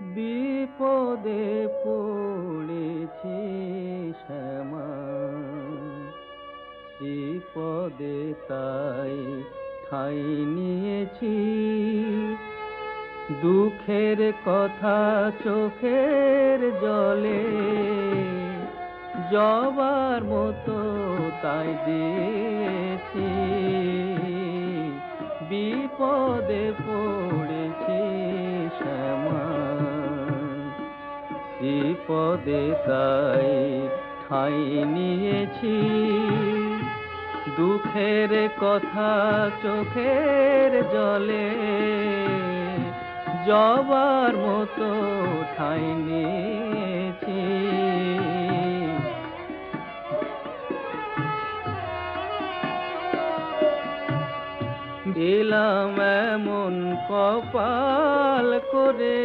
বিপদে পড়েছি শ্যামা। বিপদে তাই ঠাই নিয়েছি। দুঃখের কথা চোখের জলে, জবার মতো তাই দিয়েছি। বিপদে পড়েছি। বিপদে তাই ঠাই নিয়েছি। দুঃখের কথা চোখের জলে জবার মতো ঠাই নিয়েছি। দিলাম এমন কপাল করে